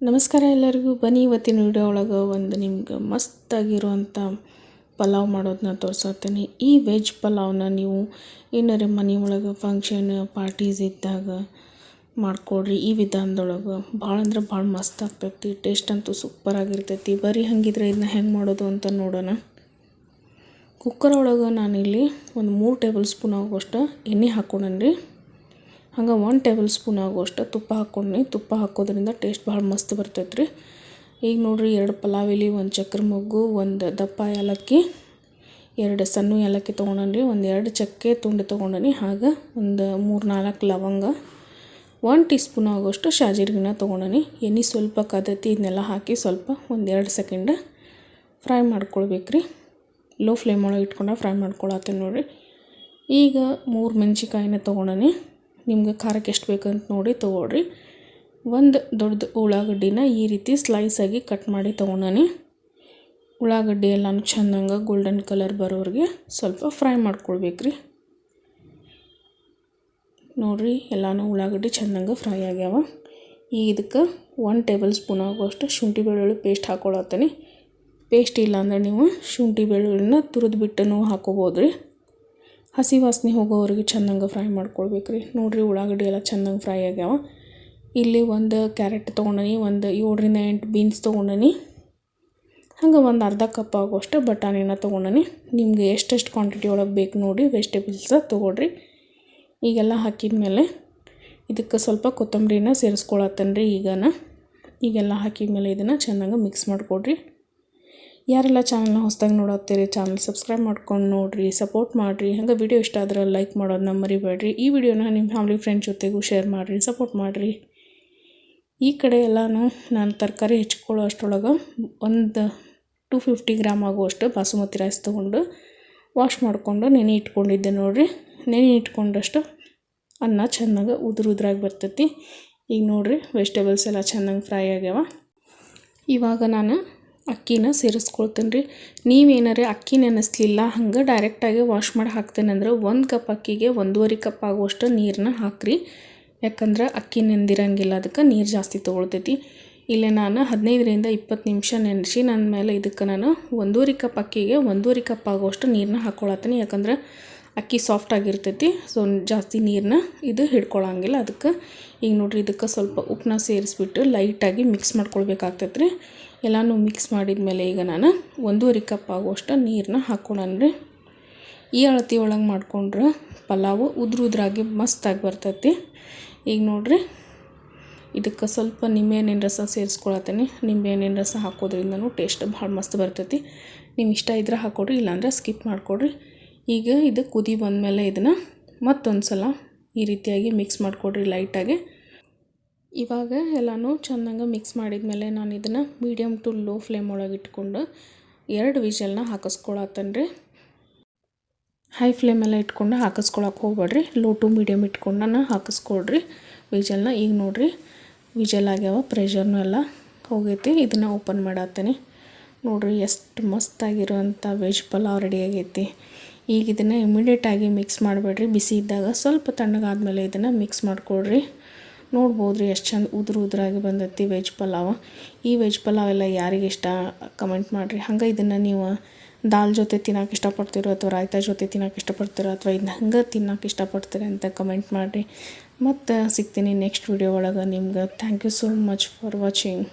ನಮಸ್ಕಾರ ಎಲ್ಲರಿಗೂ. ಬನ್ನಿ ಇವತ್ತಿನ ವಿಡಿಯೋ ಒಳಗೆ ಒಂದು ನಿಮ್ಗೆ ಮಸ್ತಾಗಿರುವಂಥ ಪಲಾವ್ ಮಾಡೋದನ್ನ ತೋರ್ಸತ್ತೀನಿ ಈ ವೆಜ್ ಪಲಾವ್ನ ನೀವು ಏನಾರ ಮನೆ ಒಳಗೆ ಫಂಕ್ಷನ್ ಪಾರ್ಟೀಸ್ ಇದ್ದಾಗ ಮಾಡಿಕೊಡ್ರಿ. ಈ ವಿಧಾನದೊಳಗೆ ಭಾಳ ಅಂದ್ರೆ ಭಾಳ ಮಸ್ತ್ ಆಗ್ತೈತಿ. ಟೇಸ್ಟ್ ಅಂತೂ ಸೂಪರ್ ಆಗಿರ್ತೈತಿ. ಬರೀ ಹಂಗಿದ್ರೆ ಇದನ್ನ ಹೆಂಗೆ ಮಾಡೋದು ಅಂತ ನೋಡೋಣ. ಕುಕ್ಕರ್ ಒಳಗೆ ನಾನಿಲ್ಲಿ ಒಂದು ಮೂರು ಟೇಬಲ್ ಸ್ಪೂನ್ ಆಗುವಷ್ಟು ಎಣ್ಣೆ ಹಾಕ್ಕೊಂಡೇನಿ ಹಂಗೆ ಒನ್ ಟೇಬಲ್ ಸ್ಪೂನ್ ಆಗುವಷ್ಟು ತುಪ್ಪ ಹಾಕ್ಕೊಂಡ್ನಿ ತುಪ್ಪ ಹಾಕೋದ್ರಿಂದ ಟೇಸ್ಟ್ ಭಾಳ ಮಸ್ತ್ ಬರ್ತೈತೆ ರೀ ಈಗ ನೋಡಿರಿ ಎರಡು ಪಲಾವ್ ಎಲೆ ಒಂದು ಚಕ್ರ ಮೊಗ್ಗು, ಒಂದು ದಪ್ಪ ಏಲಕ್ಕಿ, ಎರಡು ಸಣ್ಣ ಏಲಕ್ಕಿ ತೊಗೊಂಡನ್ರಿ. ಒಂದು ಎರಡು ಚಕ್ಕೆ ತುಂಡು ತೊಗೊಂಡನಿ. ಹಾಗೆ ಒಂದು ಮೂರು ನಾಲ್ಕು ಲವಂಗ ಒನ್ ಟೀ ಸ್ಪೂನ್ ಆಗೋಷ್ಟು ಶಾಜೀರಿಗೆನ ತೊಗೊಂಡನಿ. ಎಣ್ಣೆ ಸ್ವಲ್ಪ ಕದತಿ ಇದನ್ನೆಲ್ಲ ಹಾಕಿ ಸ್ವಲ್ಪ ಒಂದು ಎರಡು ಸೆಕೆಂಡ್ ಫ್ರೈ ಮಾಡ್ಕೊಳ್ಬೇಕು ರೀ ಲೋ ಫ್ಲೇಮ್ ಒಳಗೆ ಇಟ್ಕೊಂಡು ಫ್ರೈ ಮಾಡ್ಕೊಳತ್ತೆ ನೋಡಿರಿ. ಈಗ ಮೂರು ಮೆಣಸಿಕಾಯಿನ ತೊಗೊಂಡನಿ. ನಿಮ್ಗೆ ಖಾರಕ್ಕೆ ಎಷ್ಟು ಬೇಕಂತ ನೋಡಿ ತೊಗೊಳ್ರಿ. ಒಂದು ದೊಡ್ಡ ಉಳ್ಳಾಗಡ್ಡಿನ ಈ ರೀತಿ ಸ್ಲೈಸಾಗಿ ಕಟ್ ಮಾಡಿ ತೊಗೊಂಡಿ ಉಳ್ಳಾಗಡ್ಡಿ ಎಲ್ಲನೂ ಚೆಂದಂಗೆ ಗೋಲ್ಡನ್ ಕಲರ್ ಬರೋರಿಗೆ ಸ್ವಲ್ಪ ಫ್ರೈ ಮಾಡ್ಕೊಳ್ಬೇಕ್ರಿ. ನೋಡಿರಿ ಎಲ್ಲನೂ ಉಳ್ಳಾಗಡ್ಡಿ ಚೆಂದಂಗೆ ಫ್ರೈ ಆಗ್ಯಾವ. ಈಗ ಇದಕ್ಕೆ ಒನ್ ಟೇಬಲ್ ಸ್ಪೂನ್ ಆಗುವಷ್ಟು ಶುಂಠಿ ಬೆಳ್ಳುಳ್ಳಿ ಪೇಸ್ಟ್ ಹಾಕ್ಕೊಳತ್ತೀನಿ ಪೇಸ್ಟ್ ಇಲ್ಲ ಅಂದ್ರೆ ನೀವು ಶುಂಠಿ ಬೆಳ್ಳುಳ್ಳಿನ ತುರಿದು ಬಿಟ್ಟು ಹಾಕೋಬೋದು ರೀ ಹಸಿ ವಾಸನೆ ಹೋಗೋವರೆಗೆ ಚೆನ್ನಾಗಿ ಫ್ರೈ ಮಾಡ್ಕೊಳ್ಬೇಕು ರೀ ನೋಡಿರಿ ಉಳ್ಳಾಗಡ್ಡಿ ಎಲ್ಲ ಚೆನ್ನಾಗಿ ಫ್ರೈ ಆಗ್ಯಾವ. ಇಲ್ಲಿ ಒಂದು ಕ್ಯಾರೆಟ್ ತೊಗೊಂಡನಿ, ಒಂದು ಏಳರಿಂದ ಎಂಟು ಬೀನ್ಸ್ ತೊಗೊಂಡನಿ. ಹಂಗೆ ಒಂದು ಅರ್ಧ ಕಪ್ ಆಗುವಷ್ಟು ಬಟಾಣಿನ ತೊಗೊಂಡನಿ. ನಿಮಗೆ ಎಷ್ಟೆಷ್ಟು ಕ್ವಾಂಟಿಟಿ ಒಳಗೆ ಬೇಕು ನೋಡಿ ವೆಜಿಟೇಬಲ್ಸ ತೊಗೊಳ್ರಿ. ಈಗೆಲ್ಲ ಹಾಕಿದ ಮೇಲೆ ಇದಕ್ಕೆ ಸ್ವಲ್ಪ ಕೊತ್ತಂಬರಿನ ಸೇರಿಸ್ಕೊಳತ್ತೇನೆ ರೀ ಈಗನ. ಈಗೆಲ್ಲ ಹಾಕಿದ ಮೇಲೆ ಇದನ್ನು ಚೆನ್ನಾಗಿ ಮಿಕ್ಸ್ ಮಾಡಿಕೊಡ್ರಿ. ಯಾರೆಲ್ಲ ಚಾನಲ್ನ ಹೊಸದಾಗಿ ನೋಡತ್ತೀರಿ ಚಾನಲ್ ಸಬ್ಸ್ಕ್ರೈಬ್ ಮಾಡ್ಕೊಂಡು ನೋಡಿರಿ ಸಪೋರ್ಟ್ ಮಾಡಿರಿ. ಹಂಗೆ ವಿಡಿಯೋ ಇಷ್ಟ ಆದ್ರೆ ಲೈಕ್ ಮಾಡೋದನ್ನ ಮರಿಬೇಡ್ರಿ. ಈ ವಿಡಿಯೋನ ನಿಮ್ಮ ಫ್ಯಾಮಿಲಿ ಫ್ರೆಂಡ್ ಜೊತೆಗೂ ಶೇರ್ ಮಾಡಿರಿ ಸಪೋರ್ಟ್ ಮಾಡಿರಿ. ಈ ಕಡೆ ಎಲ್ಲಾನು ನಾನು ತರಕಾರಿ ಹೆಚ್ಕೊಳ್ಳೋ ಅಷ್ಟರೊಳಗೆ ಒಂದು ಟೂ ಫಿಫ್ಟಿ ಗ್ರಾಮ್ ಆಗುವಷ್ಟು ಬಾಸುಮತಿ ರೈಸ್ ತೊಗೊಂಡು ವಾಶ್ ಮಾಡಿಕೊಂಡು ನೆನೆ ಇಟ್ಕೊಂಡಿದ್ದೆ ನೋಡಿರಿ. ನೆನೆ ಇಟ್ಕೊಂಡಷ್ಟು ಅನ್ನ ಚೆನ್ನಾಗಿ ಉದುರು ಉದುರಾಗಿ ಬರ್ತೈತಿ. ಈಗ ನೋಡಿರಿ ವೆಜಿಟೇಬಲ್ಸ್ ಎಲ್ಲ ಚೆನ್ನಾಗಿ ಫ್ರೈ ಆಗ್ಯಾವ. ಇವಾಗ ನಾನು ಅಕ್ಕಿನ ಸೇರಿಸ್ಕೊಳ್ತೇನೆ ರೀ ನೀವೇನಾರೇ ಅಕ್ಕಿ ನೆನೆಸ್ಲಿಲ್ಲ, ಹಂಗೆ ಡೈರೆಕ್ಟಾಗಿ ವಾಶ್ ಮಾಡಿ ಹಾಕ್ತೇನೆ ಅಂದ್ರೆ ಒಂದು ಕಪ್ ಅಕ್ಕಿಗೆ ಒಂದೂವರೆ ಕಪ್ ಆಗುವಷ್ಟು ನೀರನ್ನ ಹಾಕ್ರಿ. ಯಾಕಂದ್ರೆ ಅಕ್ಕಿ ನೆಂದಿರಂಗಿಲ್ಲ, ಅದಕ್ಕೆ ನೀರು ಜಾಸ್ತಿ ತೊಗೊಳ್ತೈತಿ. ಇಲ್ಲೇ ನಾನು ಹದಿನೈದರಿಂದ ಇಪ್ಪತ್ತು ನಿಮಿಷ ನೆನೆಸಿ ನನ್ನ ಮೇಲೆ ಇದಕ್ಕೆ ನಾನು ಒಂದೂವರೆ ಕಪ್ ಅಕ್ಕಿಗೆ ಒಂದೂವರೆ ಕಪ್ ಆಗುವಷ್ಟು ನೀರನ್ನ ಹಾಕ್ಕೊಳತ್ತೀನಿ ಯಾಕಂದ್ರೆ ಅಕ್ಕಿ ಸಾಫ್ಟ್ ಆಗಿರ್ತೈತಿ ಸೊ ಜಾಸ್ತಿ ನೀರನ್ನ ಇದು ಹಿಡ್ಕೊಳಂಗಿಲ್ಲ. ಅದಕ್ಕೆ ಈಗ ನೋಡಿರಿ, ಇದಕ್ಕೆ ಸ್ವಲ್ಪ ಉಪ್ಪನ್ನ ಸೇರಿಸ್ಬಿಟ್ಟು ಲೈಟಾಗಿ ಮಿಕ್ಸ್ ಮಾಡ್ಕೊಳ್ಬೇಕಾಗ್ತೈತೆ ರೀ ಎಲ್ಲನೂ ಮಿಕ್ಸ್ ಮಾಡಿದ ಮೇಲೆ ಈಗ ನಾನು ಒಂದೂವರೆ ಕಪ್ ಆಗುವಷ್ಟು ನೀರನ್ನ ಹಾಕ್ಕೊಳನ್ರಿ ಈ ಅಳತಿ ಒಳಗೆ ಮಾಡ್ಕೊಂಡ್ರೆ ಪಲಾವು ಉದ್ರ ಉದ್ರಾಗಿ ಮಸ್ತಾಗಿ ಬರ್ತೈತಿ. ಈಗ ನೋಡಿರಿ, ಇದಕ್ಕೆ ಸ್ವಲ್ಪ ನಿಂಬೆಹಣ್ಣಿನ ರಸ ಸೇರಿಸ್ಕೊಳತ್ತೀನಿ. ನಿಂಬೆಹಣ್ಣಿನ ರಸ ಹಾಕೋದ್ರಿಂದನೂ ಟೇಸ್ಟ್ ಭಾಳ ಮಸ್ತ್ ಬರ್ತೈತಿ. ನೀವು ಇಷ್ಟ ಇದ್ರೆ ಹಾಕ್ಕೊಡ್ರಿ ಇಲ್ಲಾಂದ್ರೆ ಸ್ಕಿಪ್ ಮಾಡಿಕೊಡ್ರಿ. ಈಗ ಇದು ಕುದಿ ಬಂದಮೇಲೆ ಇದನ್ನು ಮತ್ತೊಂದು ಸಲ ಈ ರೀತಿಯಾಗಿ ಮಿಕ್ಸ್ ಮಾಡಿಕೊಡ್ರಿ ಲೈಟಾಗಿ ಇವಾಗ ಎಲ್ಲನೂ ಚೆನ್ನಾಗಿ ಮಿಕ್ಸ್ ಮಾಡಿದ್ಮೇಲೆ ನಾನು ಇದನ್ನು ಮೀಡಿಯಮ್ ಟು ಲೋ ಫ್ಲೇಮ್ ಒಳಗೆ ಇಟ್ಕೊಂಡು ಎರಡು ವಿಷಲ್ನ ಹಾಕಿಸ್ಕೊಳತ್ತನ್ರಿ. ಹೈ ಫ್ಲೇಮೆಲ್ಲ ಇಟ್ಕೊಂಡು ಹಾಕಿಸ್ಕೊಳಕ್ಕೆ ಹೋಗ್ಬೇಡ್ರಿ. ಲೋ ಟು ಮೀಡಿಯಮ್ ಇಟ್ಕೊಂಡು ನಾನು ಹಾಕಿಸ್ಕೊಳ್ರಿ ವಿಜಲ್ನ ಈಗ ನೋಡಿರಿ ವಿಜಲ್ ಆಗ್ಯಾವ ಪ್ರೆಷರ್ನೂ ಎಲ್ಲ ಹೋಗೈತಿ. ಇದನ್ನು ಓಪನ್ ಮಾಡತ್ತೇನೆ. ನೋಡಿರಿ ಎಷ್ಟು ಮಸ್ತಾಗಿರೋಂಥ ವೆಜ್ ಪಲಾವ್ ರೆಡಿ ಆಗೈತಿ. ಈಗ ಇದನ್ನು ಇಮಿಡಿಯೇಟಾಗಿ ಮಿಕ್ಸ್ ಮಾಡಬೇಡ್ರಿ. ಬಿಸಿ ಇದ್ದಾಗ ಸ್ವಲ್ಪ ತಣ್ಣಗಾದ್ಮೇಲೆ ಇದನ್ನು ಮಿಕ್ಸ್ ಮಾಡಿಕೊಡ್ರಿ ನೋಡ್ಬೋದು ರೀ ಎಷ್ಟು ಚಂದ ಉದುರು ಉದುರಾಗಿ ಬಂದೈತಿ ವೆಜ್ ಪಲಾವ್. ಈ ವೆಜ್ ಪಲಾವ್ ಎಲ್ಲ ಯಾರಿಗೆ ಇಷ್ಟ ಕಮೆಂಟ್ ಮಾಡಿರಿ. ಹಂಗೆ ಇದನ್ನು ನೀವು ದಾಲ್ ಜೊತೆ ತಿನ್ನೋಕೆ ಇಷ್ಟಪಡ್ತೀರೋ ಅಥವಾ ರಾಯ್ತಾ ಜೊತೆ ತಿನ್ನೋಕೆ ಇಷ್ಟಪಡ್ತೀರೋ ಅಥವಾ ಇದನ್ನ ಹಂಗೆ ತಿನ್ನೋಕೆ ಇಷ್ಟಪಡ್ತೀರಿ ಅಂತ ಕಮೆಂಟ್ ಮಾಡಿರಿ. ಮತ್ತು ಸಿಗ್ತೀನಿ ನೆಕ್ಸ್ಟ್ ವಿಡಿಯೋ ಒಳಗೆ ನಿಮ್ಗೆ. Thank you so much for watching